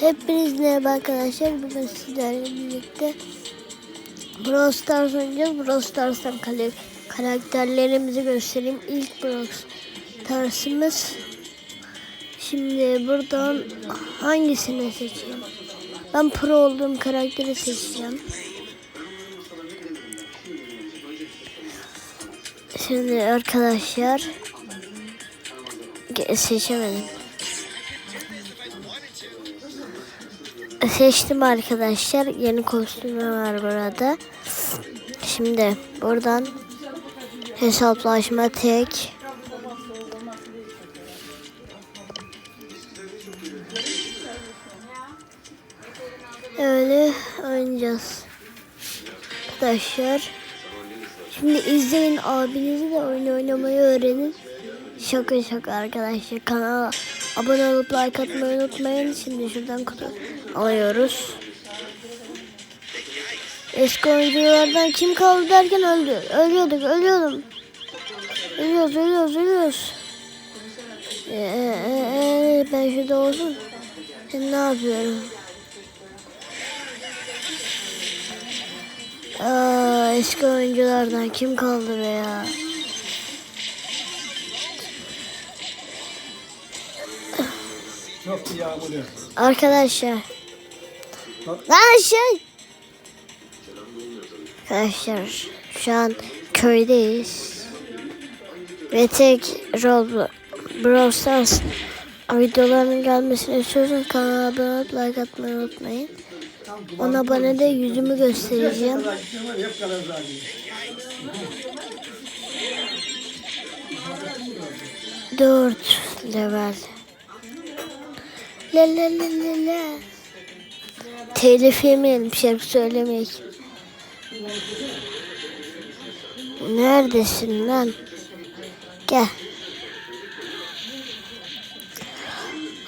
Hepiniz merhaba arkadaşlar. Bugün sizlerle birlikte Brawl Stars oynayacağız. Brawl Stars'tan karakterlerimizi göstereyim. İlk Brawl Stars'ımız. Şimdi buradan hangisini seçeyim? Ben pro olduğum karakteri seçeceğim. Şimdi arkadaşlar seçemedim. Seçtim arkadaşlar. Yeni kostümü var burada. Şimdi buradan hesaplaşma tek. Öyle oynayacağız. Arkadaşlar. Şimdi izleyin abinizi de oyun oynamayı öğrenin. Şaka şaka arkadaşlar. Kanala abone olup like atmayı unutmayın. Şimdi şuradan kutu alıyoruz. Eski oyunculardan kim kaldı derken öldü. Ölüyorduk, ölüyordum. Ölüyoruz, ölüyoruz, ölüyoruz. Ee, e, e, ben şurada olsun. Ben ne yapıyorum? Aa, eski oyunculardan kim kaldı be ya? Çok iyi yağmurluyor. Arkadaşlar. Şey. Arkadaşlar şu an köydeyiz. Ve tek Roblox Brawl Stars videolarının gelmesini istiyorsanız kanala abone olup like atmayı unutmayın. Ona abone de yüzümü göstereceğim. Dört level. La la la la la. Telif yemeyelim şarkı söylemek. Neredesin lan? Gel.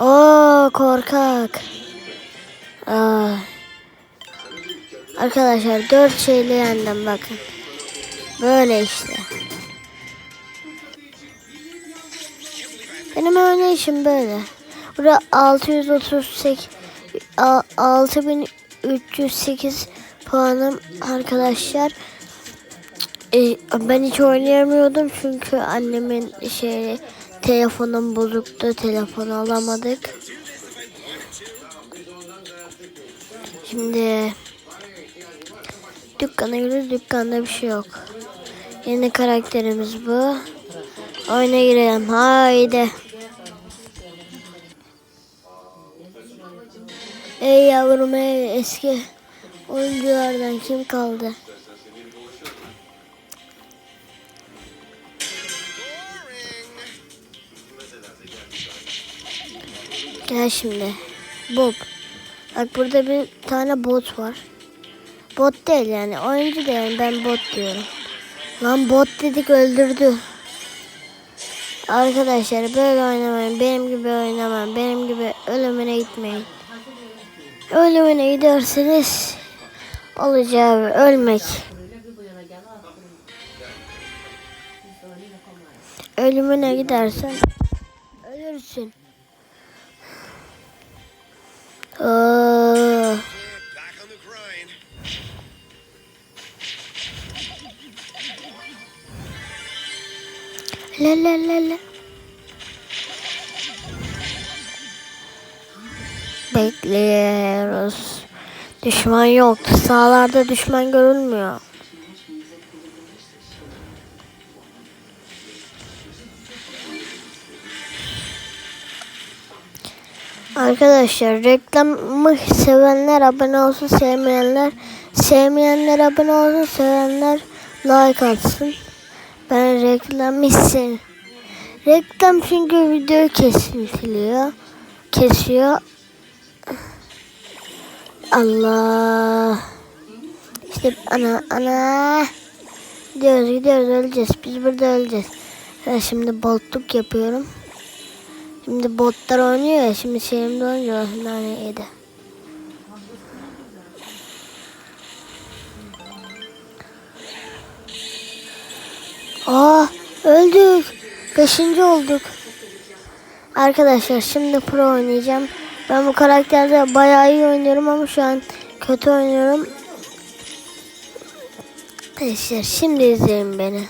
Oo korkak. Aa. Arkadaşlar dört şeyle yendim bakın. Böyle işte. Benim oynayışım böyle. Burada 638 a- 6308 puanım arkadaşlar. Ee, ben hiç oynayamıyordum çünkü annemin şey telefonum bozuktu. Telefon alamadık. Şimdi dükkana gidiyoruz. Dükkanda bir şey yok. Yeni karakterimiz bu. Oyuna girelim. Haydi. Ey yavrum ey eski oyunculardan kim kaldı? Gel şimdi. Bob. Bak burada bir tane bot var. Bot değil yani. Oyuncu değil. Ben bot diyorum. Lan bot dedik öldürdü. Arkadaşlar böyle oynamayın. Benim gibi oynamayın. Benim gibi ölümüne gitmeyin. Ölümüne giderseniz olacağı ölmek. Ölümüne gidersen ölürsün. Oo, la la la la. Bekliyoruz. Düşman yok. Sağlarda düşman görünmüyor. Arkadaşlar reklamı sevenler abone olsun, sevmeyenler sevmeyenler abone olsun, sevenler like atsın. Ben reklam istedim. Reklam çünkü video kesintiliyor. Kesiyor. Allah. İşte ana ana. Gidiyoruz gidiyoruz öleceğiz. Biz burada öleceğiz. Ben şimdi botluk yapıyorum. Şimdi botlar oynuyor ya. Şimdi şeyimde oynuyor. Nane yedi. Aa öldük. Beşinci olduk. Arkadaşlar şimdi pro oynayacağım. Ben bu karakterde bayağı iyi oynuyorum ama şu an kötü oynuyorum. Arkadaşlar şimdi izleyin beni.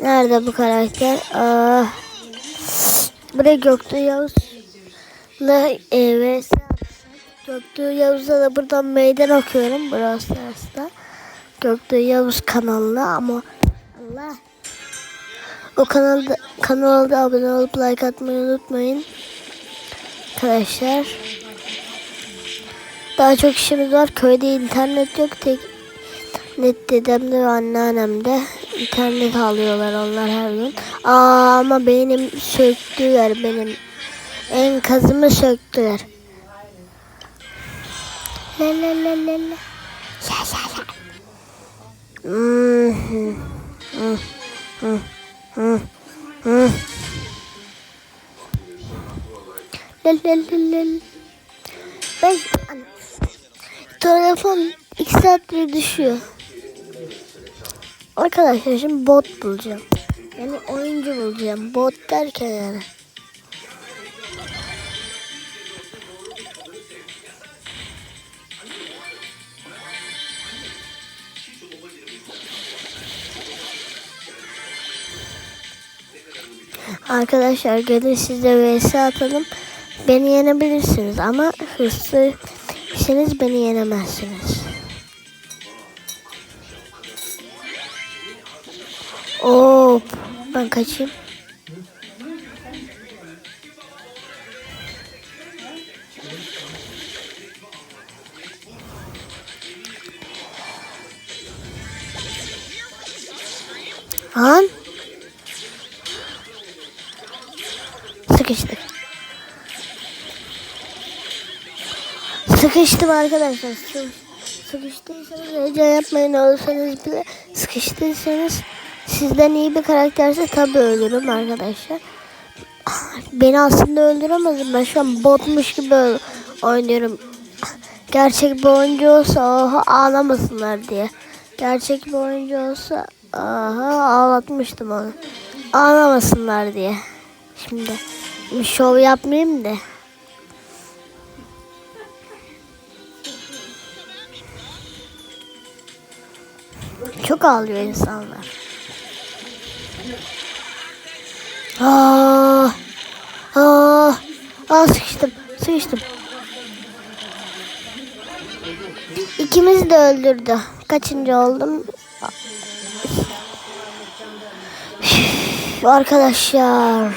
Nerede bu karakter? Aa, buraya Göktuğ Yavuz'la e, ve Göktuğ Yavuz'a da buradan meydan okuyorum. Brawl Stars'ta. Göktuğ Yavuz kanalına ama Allah o kanalda kanala da abone olup like atmayı unutmayın. Arkadaşlar. Daha çok işimiz var. Köyde internet yok. Tek net dedemde ve anneannemde internet alıyorlar onlar her gün. Aa, ama benim söktüler benim. Enkazımı söktüler. La la la la la. Ya ya ya. Hmm, hmm, hmm, Ben telefon iki saattir düşüyor. Arkadaşlar şimdi bot bulacağım. Yani oyuncu bulacağım. Bot derken yani. Arkadaşlar gelin size vs atalım. Beni yenebilirsiniz ama hırslıysanız beni yenemezsiniz. Hop ben kaçayım. Sıkıştım arkadaşlar. Sıkış- Sıkıştıysanız heyecan yapmayın olursanız bile sıkıştıysanız sizden iyi bir karakterse tabi ölürüm arkadaşlar. Beni aslında öldüremezdim. Ben şu an botmuş gibi oynuyorum. Gerçek bir oyuncu olsa oha ağlamasınlar diye. Gerçek bir oyuncu olsa aha ağlatmıştım onu. Ağlamasınlar diye. Şimdi şov yapmayayım da. Çok ağlıyor insanlar. Aa, aa, aa sıkıştım, sıkıştım. İkimiz de öldürdü. Kaçıncı oldum? Üf, Arkadaşlar.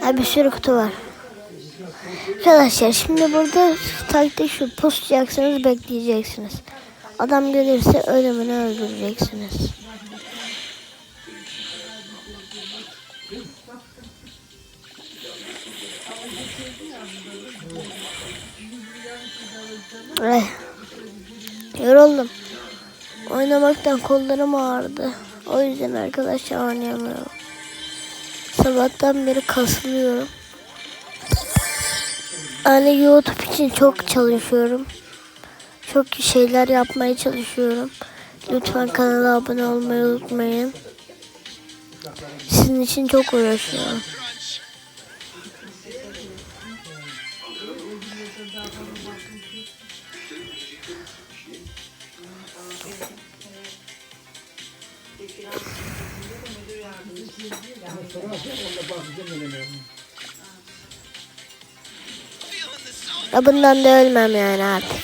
Ha, bir sürü kutu var. Arkadaşlar şimdi burada taktik şu pusacaksınız bekleyeceksiniz. Adam gelirse ölümünü öldüreceksiniz. Ay, yoruldum. Oynamaktan kollarım ağrıdı. O yüzden arkadaşlar oynayamıyorum. Sabahtan beri kasılıyorum. Yani YouTube için çok çalışıyorum. Çok şeyler yapmaya çalışıyorum. Lütfen kanala abone olmayı unutmayın. Sizin için çok uğraşıyorum. Ya bundan da ölmem yani artık.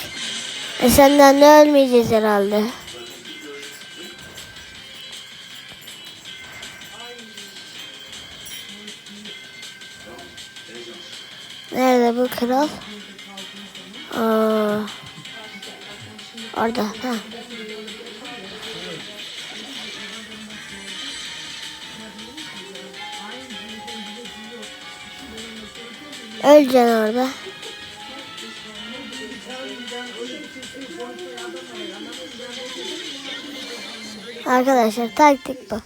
E senden de ölmeyeceğiz herhalde. Nerede bu kral? Aa, orada. Ha. Öleceksin orada. Arkadaşlar taktik bu.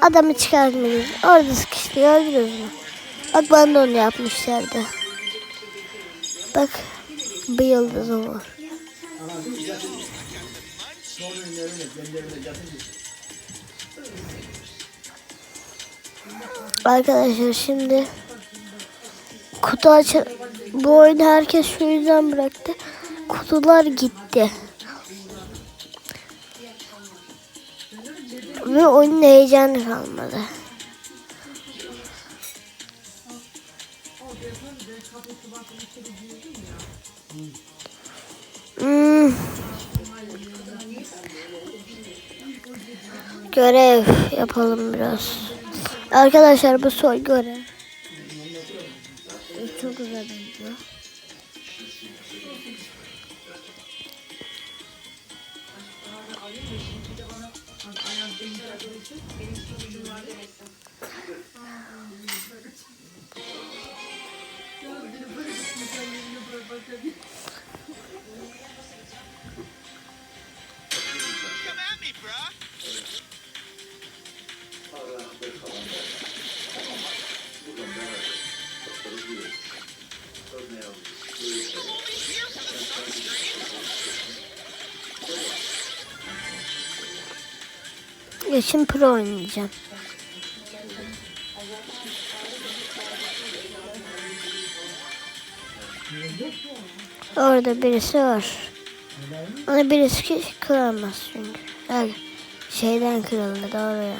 Adamı çıkartmıyoruz. Orada sıkıştırıyor öldürüyoruz onu. Bak bana da onu yapmışlardı. Bak bir yıldız o. Arkadaşlar şimdi kutu açın. Bu oyunu herkes şu yüzden bıraktı. Kutular gitti. Ve oyunun heyecanı kalmadı. Hmm. Görev yapalım biraz. Arkadaşlar bu son görev. Çok güzel benziyor. Come at me, bruh. Yaşım pro oynayacağım. Orada birisi var. Onu birisi ki- kıramaz çünkü. Yani şeyden kırıldı doğru ya.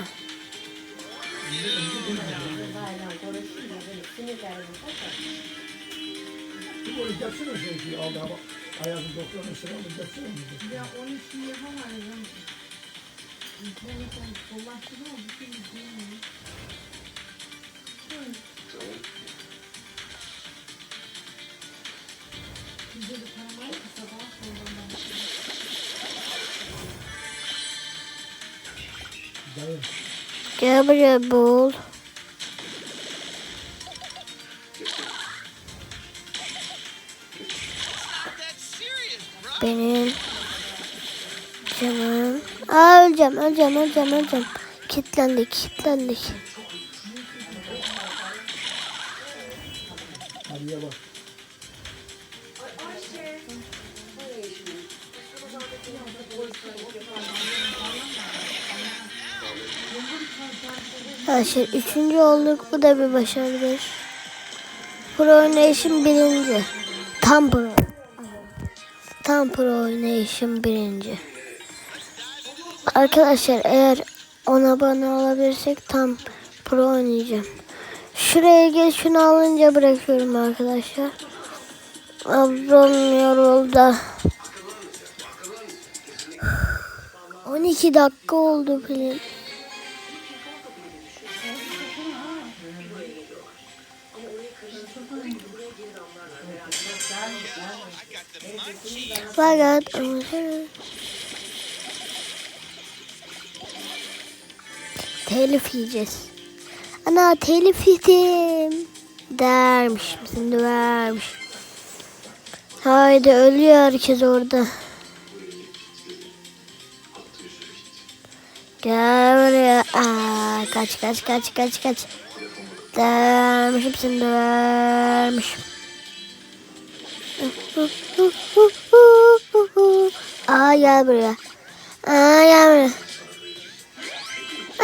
Bu olacaksın o aldı ama ayağını doktorun sıra olacaksın. Ya onu şimdi yapamayız. İnternetten bilgiyi. Bize bir. Gel buraya bul. Benim canım. Aa öleceğim, öleceğim, öleceğim, öleceğim. Kitlendik, kitlendik. Bak. Arkadaşlar üçüncü olduk. Bu da bir başarıdır. Pro oynayışım birinci. Tam pro. Tam pro oynayışım birinci. Arkadaşlar eğer ona abone olabilirsek tam pro oynayacağım. Şuraya geç şunu alınca bırakıyorum arkadaşlar. Ablam yoruldu. 12 dakika oldu film. Fakat telif yiyeceğiz. Ana telif yedim. Dermiş misin dermiş. Haydi ölüyor herkes orada. Gel buraya. Aa, kaç kaç kaç kaç kaç. Dermişim seni dermişim. Aa gel buraya. Aa gel buraya.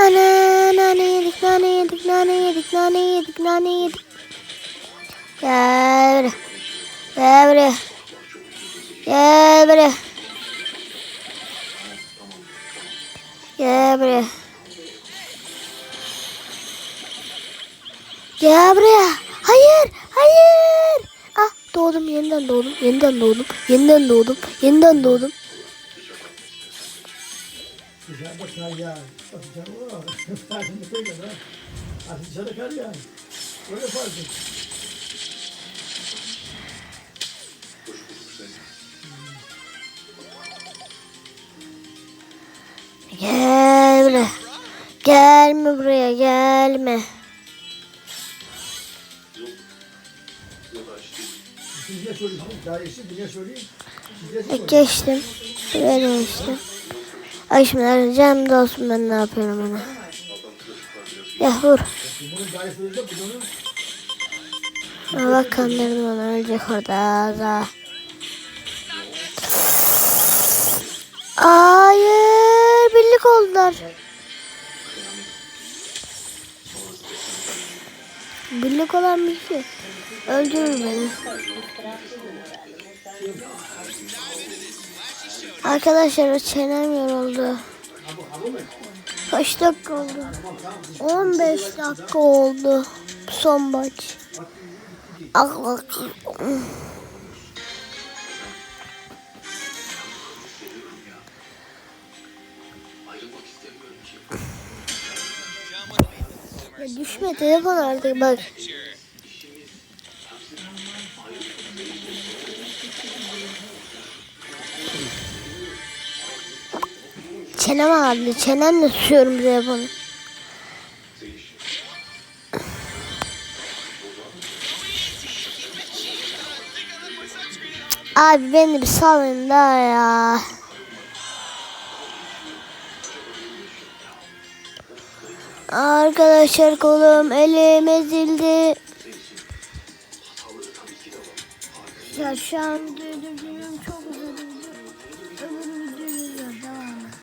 Ana nane yedik nane yedik nane yedik nane yedik nane yedik. Gel buraya. Gel buraya. Gel buraya. Gel buraya. Gel buraya. Hayır, hayır. Ah doğdum, yeniden doğdum, yeniden doğdum, yeniden doğdum, yeniden doğdum. Dışarıda kar yağ. Bak dışarı o. Tatilde koyma da. Artık dışarıda kar yağ. Öyle fark et. Gel buraya. Gelme buraya, gelme. Siz ne söylüyorsunuz? Daha iyisi bir ne söyleyeyim? Siz ne E, söylüyorsunuz? Geçtim. Buraya geçtim. Ay şimdi arayacağım da olsun ben ne yapıyorum ona. Ya vur. Bak kandırdım onu ölecek orada. Za. Hayır birlik oldular. Birlik olan bir şey. Öldürür beni. Arkadaşlar o çenem yoruldu. Kaç dakika oldu? 15 dakika oldu. Son maç. Ya düşme telefon artık bak. Çenem ağrıdı. Çenemle tutuyorum telefonu. Abi beni bir salın da ya. Arkadaşlar kolum elim ezildi. Ya şu an duyduğum çok